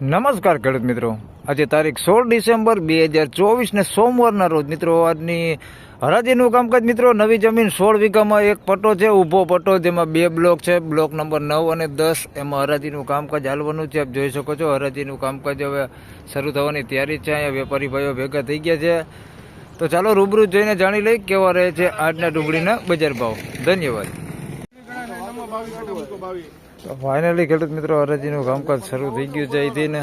નમસ્કાર ખેડૂત મિત્રો. આજે તારીખ સોળ ડિસેમ્બર બે હજાર ચોવીસને સોમવારના રોજ મિત્રો, આજની હરાજીનું કામકાજ મિત્રો, નવી જમીન સોળ વીઘામાં એક પટ્ટો છે, ઊભો પટ્ટો જેમાં બે બ્લોક છે, બ્લોક નંબર નવ અને દસ. એમાં હરાજીનું કામકાજ હાલવાનું છે, આપ જોઈ શકો છો. હરાજીનું કામકાજ હવે શરૂ થવાની તૈયારી છે, અહીંયા વેપારી ભાઈઓ ભેગા થઈ ગયા છે. તો ચાલો રૂબરૂ જઈને જાણી લઈ કેવા રહે છે આજના ડુંગળીના બજાર ભાવ. ધન્યવાદ. તો ફાઇનલી ખેડૂત મિત્રો હરાજીનું કામકાજ શરૂ થઈ ગયું છે અહીંથી ને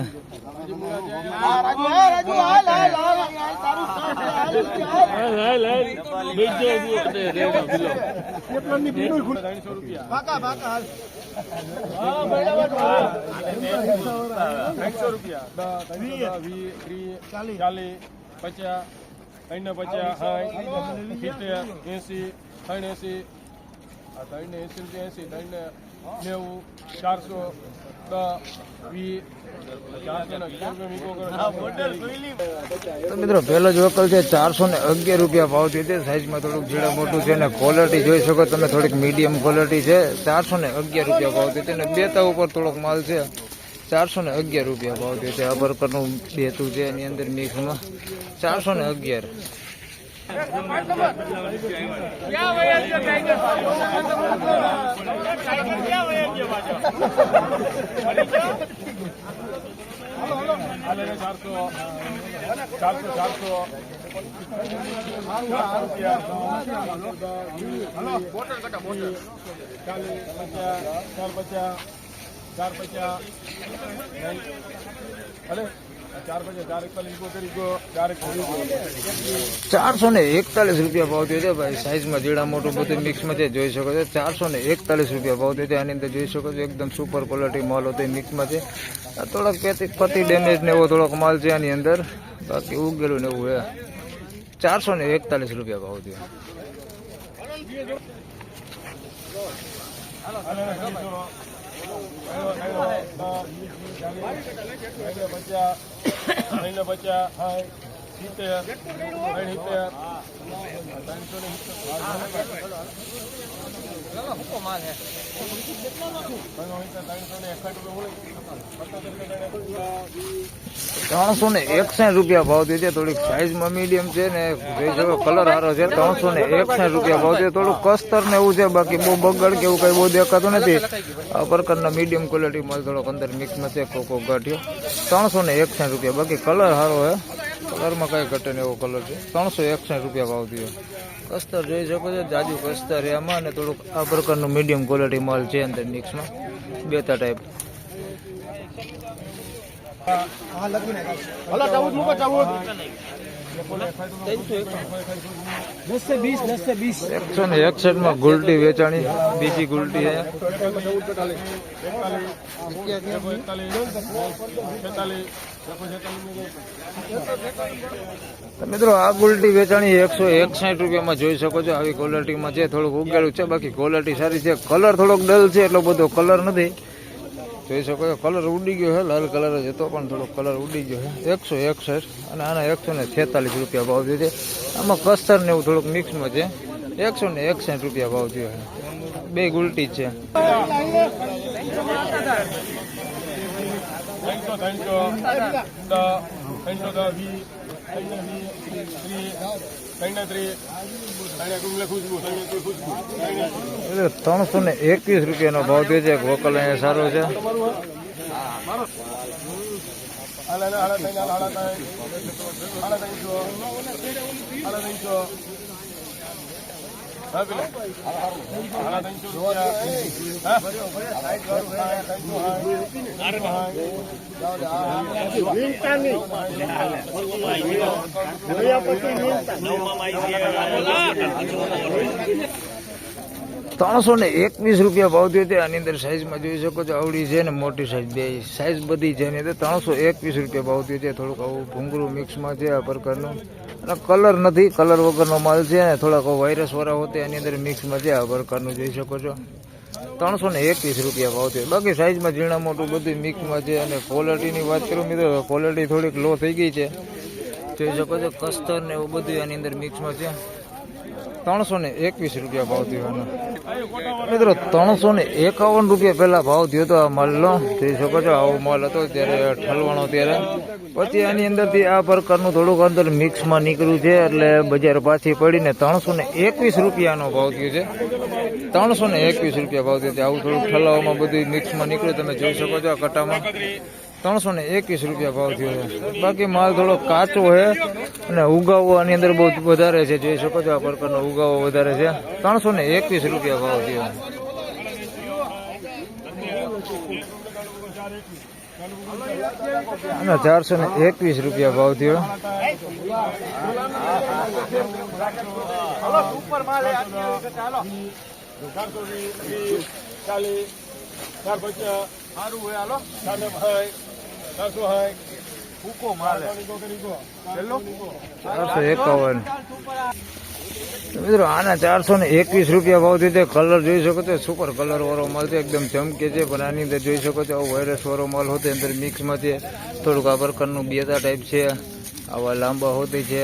પચાસ ત્રણ પચાસ સાઠ સિત્તેર એસી ત્રણ એસી નેવું ચારસો તો મિત્રો પહેલો જ વકલ છે ચારસો ને અગિયાર રૂપિયા ભાવ થયો છે સાઈઝમાં થોડુંક જીડા મોટું છે ને ક્વોલિટી જોઈ શકો તમે થોડીક મીડિયમ ક્વોલિટી છે. ચારસો ને અગિયાર રૂપિયા ભાવ થયો છે અને બેતા ઉપર થોડોક માલ છે. ચારસો ને અગિયાર રૂપિયા ભાવ થયો છે અબરકરનું બેતું છે એની અંદર મિક્સમાં ચારસો ને અગિયાર. ચારસો ચારસો ચારસો ચાલીસ પચાસ ચાર પચાસ ચાર પચાસ હલે ચાર પચાસ ચાર એકતાલીસ ગો ચારસો ને એકતાલીસ રૂપિયા ભાવ થયો છે ભાઈ. સાઈઝમાં જીડા મોટું બધું મિક્સમાં છે, જોઈ શકો છો. ચારસો ને એકતાલીસ રૂપિયા ભાવ થયો છે. આની અંદર જોઈ શકો છો, એકદમ સુપર ક્વોલિટી માલ હતો મિક્સમાં છે. થોડોક પતિ ડેમેજ ને એવો થોડોક માલ છે આની અંદર. બાકી ઉગેલું ને એવું હે. ચારસો ને એકતાલીસ રૂપિયા ભાવ થયો. ત્રણ પચાસ સાઠ ત્રણસો ને ત્રણસો રૂપિયા ભાવ થયો છે, થોડીક સાઈઝમાં મીડિયમ છે ને કલર સારો છે, ત્રણસો ને એકસઠ રૂપિયા ભાવ થયો થોડું કસ્તર ને એવું છે, બાકી બહુ બગડ કે એવું કઈ બહુ દેખાતું નથી. આ પ્રકારના મીડિયમ ક્વોલિટી માલ થોડોક અંદર મિક્સમાં છે, કોકો ગાંઠિયો ત્રણસો ને એકસઠ રૂપિયા, બાકી કલર સારો હે કલરમાં કઈ ઘટે એવો કલર છે? ત્રણસો એકસઠ રૂપિયા ભાવ થયો. કસ્તર જોઈ શકો છો, જાજુ કસ્તર એમાં અને થોડુંક આ પ્રકારનું મીડિયમ ક્વોલિટી માલ છે અંદર મિક્સમાં બેતા ટાઈપ એકસો ને એકસઠમાં ગુલટી વેચાણી, બીજી ગુલટી મિત્રો, આ ગુલટી વેચાણી એકસો એકસાઠ રૂપિયામાં જોઈ શકો છો. આવી ક્વોલિટીમાં છે થોડુંક ઉગેલું છે, બાકી ક્વોલિટી સારી છે. કલર થોડોક ડલ છે, એટલો બધો કલર નથી. જોઈ શકો છો કલર ઉડી ગયો છે, લાલ કલર જ હતો, પણ થોડો કલર ઉડી ગયો છે. એકસો એકસઠ અને આના એકસો ને છેતાલીસ રૂપિયા ભાવ થયો આમાં કસ્તર ને એવું થોડુંક મિક્સમાં છે. એકસો ને એકસઠ રૂપિયા ભાવ થયો છે. બે ગુલટી છે. ત્રણસો દસ ત્રણસો ને એકવીસ રૂપિયાનો ભાવ થયો છે. વોકલ અહીંયા સારો છે. હાલા ને હાલા ત્રણ હાલા ત્રણ હાલા ત્રણસો ને એકવીસ રૂપિયા ભાવ થયો આની અંદર સાઈઝમાં જોઈ શકો છો. આવડી છે ને મોટી સાઈઝ બે સાઈઝ બધી છે એની અંદર ત્રણસો એકવીસ રૂપિયા ભાવ થયો થોડુંક આવું ભૂંગળું મિક્સમાં છે આ પ્રકારનું. અને કલર નથી, કલર વગરનો માલ છે ને થોડાક વાયરસ વાળા હોતે એની અંદર મિક્સમાં છે. આ પ્રકારનું જોઈ શકો છો. ત્રણસો ને એકવીસ રૂપિયા ભાવ છે. બાકી સાઈઝમાં ઝીણા મોટું બધું મિક્સમાં છે અને ક્વોલિટીની વાત કરું મિત્રો ક્વોલિટી થોડીક લો થઈ ગઈ છે. જોઈ શકો છો કસ્તર ને એવું બધું એની અંદર મિક્સમાં છે. ત્રણસો ને એકવીસ રૂપિયા ભાવ થયો મિત્રો ત્રણસો ને એકાવન રૂપિયા પહેલા ભાવ થયો હતો આ માલનો. જોઈ શકો છો, આવો માલ હતો ત્યારે ઠલવાનો ત્યારે. પછી આની અંદરથી આ પ્રકારનું થોડુંક અંદર મિક્સમાં નીકળ્યું છે, એટલે બજાર પાછી પડીને ત્રણસો ને એકવીસ રૂપિયાનો ભાવ થયો છે. ત્રણસો ને એકવીસ રૂપિયા ભાવ થયો છે. આવું થોડુંક ઠલાવવામાં બધું મિક્સમાં નીકળ્યું, તમે જોઈ શકો છો આ કટામાં. ત્રણસો ને એકવીસ રૂપિયા ભાવ થયો છે. બાકી માલ થોડો કાચો છે અને ઉગાવો આની અંદર બહુ વધારે છે. જોઈ શકો છો આ પ્રકારનો ઉગાવો વધારે છે. ત્રણસો ને એકવીસ રૂપિયા ભાવ થયો. અને ચારસો ને એકવીસ રૂપિયા ભાવ થયો. પચાસ સારું હોય, હાલો. સાહેબ હાય ચારસો એકાવન. મિત્રો આના ચારસો ને એકવીસ રૂપિયા ભાવથી કલર જોઈ શકો છો. સુપર કલર વાળો માલ છે એકદમ ચમકે છે પણ આની અંદર જોઈ શકો છો આવો વાયરસ વાળો માલ હોતો અંદર મિક્સમાં છે. થોડુંક આ પ્રકારનું બેતા ટાઈપ છે. આવા લાંબા હોતી છે.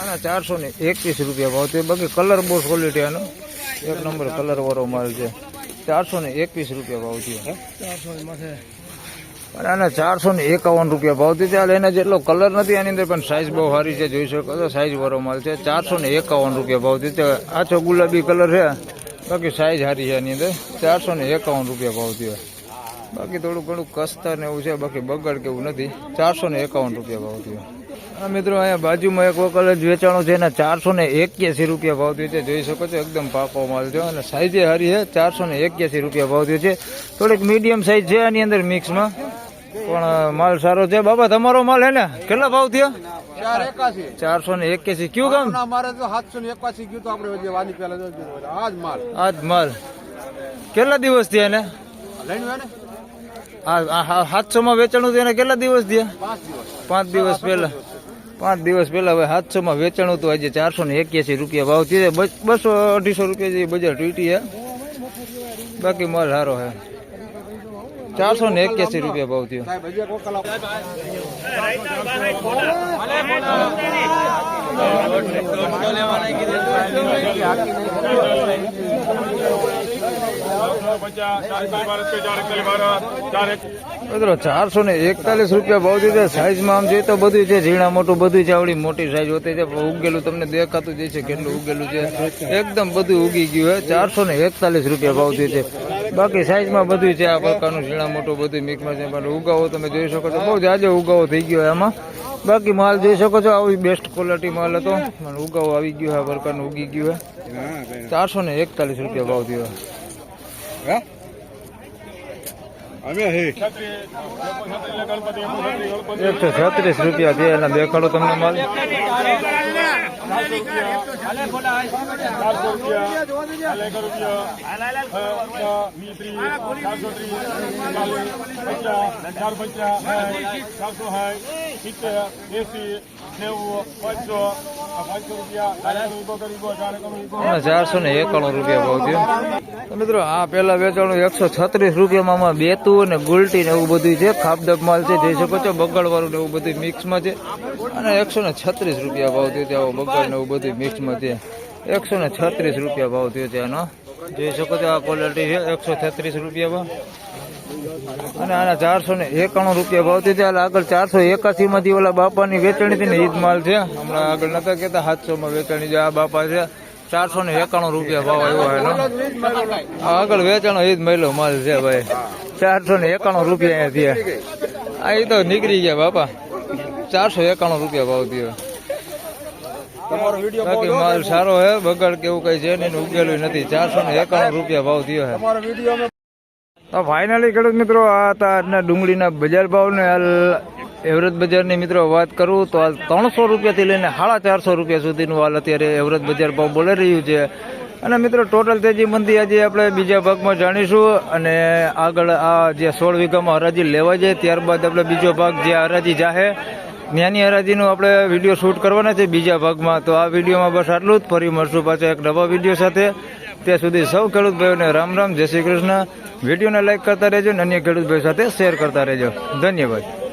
આના ચારસો ને એકવીસ રૂપિયા ભાવ થયો બાકી કલર બહુ ક્વોલિટી આનો. એક નંબર કલર વાળો માલ છે. ચારસો ને એકવીસ રૂપિયા ભાવ થયો અને આને ચારસો ને એકાવન રૂપિયા ભાવ થયો ચાલ એના જેટલો કલર નથી આની અંદર, પણ સાઇઝ બહુ સારી છે. જોઈ શકો છો સાઇઝ વરો માલ છે. ચારસો ને એકાવન રૂપિયા ભાવ થયો આછો ગુલાબી કલર છે. બાકી સાઇઝ સારી છે એની અંદર. ચારસો ને એકાવન રૂપિયા ભાવ થયો બાકી થોડું ઘણું કસ્તર ને એવું છે, બાકી બગડ કે એવું નથી. ચારસો ને એકાવન રૂપિયા ભાવ થયો આ મિત્રો અહીંયા બાજુમાં એક વકલ જ વેચાણો છે, એના ચારસો ને એક્યાસી રૂપિયા ભાવ થયો છે. જોઈ શકો છો, એકદમ પાકો માલ છે. અને સાઈઝે સારી છે, ચારસો ને એક્યાસી રૂપિયા ભાવ થયો છે. થોડીક મીડિયમ સાઈઝ છે આની અંદર મિક્સમાં પણ માલ સારો છે. બાબા તમારો માલ હે ને? કેટલા ભાવ થયો? ચાર એકાસી ચારસો ને એક્યાસી કયું કામ અમારે તો સાતસો ને એકાસી ગયું તો આપણે વાની પેલા આજ માલ. આ જ માલ. કેટલા દિવસ થયા એને? સાતસો માં વેચાણું થયું એને કેટલા દિવસ થયા? પાંચ દિવસ. પહેલા. પાંચ દિવસ પહેલા હવે સાતસો માં વેચાણું હતું આજે ચારસો ને એક્યાસી રૂપિયા ભાવ થયો. બસો અઢીસો રૂપિયા જેવી બજાર તૂટી બાકી માલ સારો છે. ચારસો ને એક્યાસી રૂપિયા ભાવ થયો. મિત્રો ચારસો ને એકતાલીસ રૂપિયા ભાવ દીધો છે. સાઈઝમાં આમ જોઈએ તો બધું છે. ઝીણા મોટું બધું છે. આવડી મોટી સાઈઝ હોતી છે. પણ ઉગેલું તમને દેખાતું જ છે કેટલું ઉગેલું છે. એકદમ બધું ઉગી ગયું છે. ચારસો ને એકતાલીસ રૂપિયા ભાવ થયો છે. બાકી સાઈઝમાં બધું છે, આ પ્રકારનું ઝીણા મોટું બધું મિક્સમાં છે, પણ ઉગાવો તમે જોઈ શકો છો. બહુ જાજો ઉગાવો થઈ ગયો એમાં બાકી માલ જોઈ શકો છો, આવી બેસ્ટ ક્વોલિટી માલ હતો. અને ઉગાવો આવી ગયો આ પ્રકારનું ઉગી ગયું ચારસો ને એકતાલીસ રૂપિયા ભાવ થયો છત્રીસ, છત્રીસ, ગણપતિ છત્રીસ, ગણપતિ એકસો છત્રીસ રૂપિયા છે એના દેખાડો તમને માલ ચારસો પચાસ ચારસો સાઠ સિત્તેર એસી નેવું પાંચસો ચારસો ને એકાણું રૂપિયા ભાવ થયો. મિત્રો, આ પેલા વેચાણું એકસો છત્રીસ રૂપિયામાં આમાં બેતું અને ગુલટી ને એવું બધું છે, ખાપદપ માલ છે જઈ શકો છો બગડવાળું ને એવું બધું મિક્સમાં છે. અને એકસો ને છત્રીસ રૂપિયા ભાવ થયો છે બગડ ને એવું બધું મિક્સમાં છે. એકસો ને છત્રીસ રૂપિયા ભાવ થયો છે એનો. જોઈ શકો છો આ ક્વોલિટી છે, એકસો છત્રીસ રૂપિયામાં. અને આના ચારસો ને એકાણું રૂપિયા ભાવ થયો હાલ આગળ ચારસો એકાસી માંથી ઓલા બાપાની વેચાણી હતી ને ઈદ માલ છે. હમણાં આગળ નતા કેતા સાતસો માં વેચાણી છે. આ બાપા છે. ચારસો ને એકાણું રૂપિયા ભાવ આવ્યો એનો. આ આગળ વેચાણો એ જ મહિલો માલ છે ભાઈ. ચારસો ને એકાણું રૂપિયા અહીંયા થયા. આ એ તો નીકળી ગયા બાપા. ચારસો એકાણું રૂપિયા ભાવ થયો. બાકી માલ સારો હે બગડ કેવું કઈ છે ને ઉગેલું નથી. ચારસો ને એકાણું રૂપિયા ભાવ થયો હે. તો ફાઇનલી ખેડૂત મિત્રો, આ હતા આજના ડુંગળીના બજાર ભાવને હાલ એવરેજ બજારની મિત્રો વાત કરું તો હાલ ત્રણસો રૂપિયાથી લઈને સાડા ચારસો રૂપિયા સુધીનું હાલ અત્યારે એવરેજ બજાર ભાવ બોલાઈ રહ્યું છે. અને મિત્રો ટોટલ તેજી મંદી આજે આપણે બીજા ભાગમાં જાણીશું અને આગળ આ જે સોળ વીઘામાં હરાજી લેવા જાય ત્યારબાદ આપણે બીજો ભાગ જે હરાજી જાહે, ત્યાંની હરાજીનું આપણે વીડિયો શૂટ કરવાના છે બીજા ભાગમાં. તો આ વિડીયોમાં બસ આટલું જ. ફરી મળશું પાછા એક નવા વીડિયો સાથે. ત્યાં સુધી સૌ ખેડૂત ભાઈઓને રામ રામ, જય શ્રી કૃષ્ણ. વિડીયોને લાઇક કરતા રહેજો અને અન્ય ખેડૂત ભાઈઓ સાથે શેર કરતા રહેજો. ધન્યવાદ.